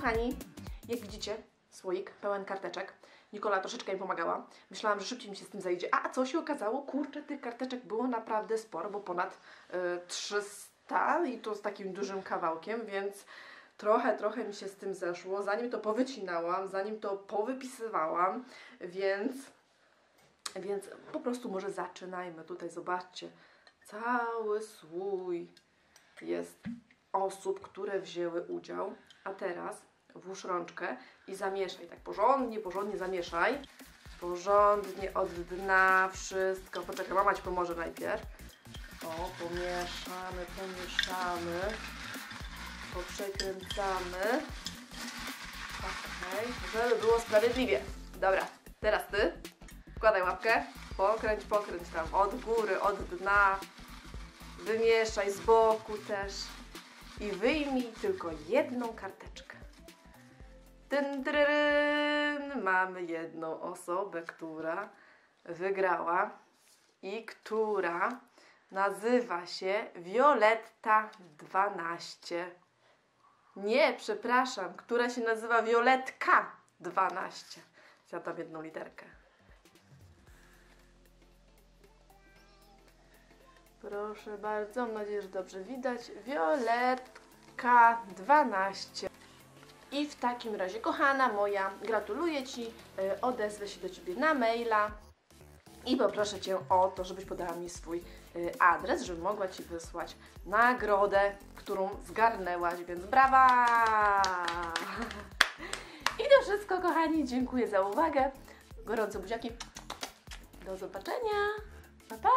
kochani, jak widzicie, słoik pełen karteczek. Nikola troszeczkę mi pomagała. Myślałam, że szybciej mi się z tym zajdzie. A co się okazało? Kurczę, tych karteczek było naprawdę sporo, bo ponad y, 300 i to z takim dużym kawałkiem, więc trochę, trochę mi się z tym zeszło. Zanim to powycinałam, zanim to powypisywałam, więc, więc po prostu może zaczynajmy. Tutaj zobaczcie, cały słój jest osób, które wzięły udział. A teraz włóż rączkę i zamieszaj. Tak porządnie, porządnie zamieszaj. Porządnie od dna wszystko. Poczekaj, mama Ci pomoże najpierw. O, pomieszamy, pomieszamy. Poprzekręcamy. Okej, żeby było sprawiedliwie. Dobra, teraz Ty. Wkładaj łapkę. Pokręć, pokręć tam od góry, od dna. Wymieszaj z boku też. I wyjmij tylko jedną karteczkę. Tryryn. Mamy jedną osobę, która wygrała i która nazywa się Violetta 12. Nie, przepraszam, która się nazywa Violetka 12. Ja jedną literkę. Proszę bardzo, mam nadzieję, że dobrze widać. Violetka 12. I w takim razie, kochana moja, gratuluję Ci, y, odezwę się do Ciebie na maila i poproszę Cię o to, żebyś podała mi swój y, adres, żebym mogła Ci wysłać nagrodę, którą zgarnęłaś, więc brawa! I to wszystko, kochani, dziękuję za uwagę. Gorące buziaki. Do zobaczenia. Pa, pa!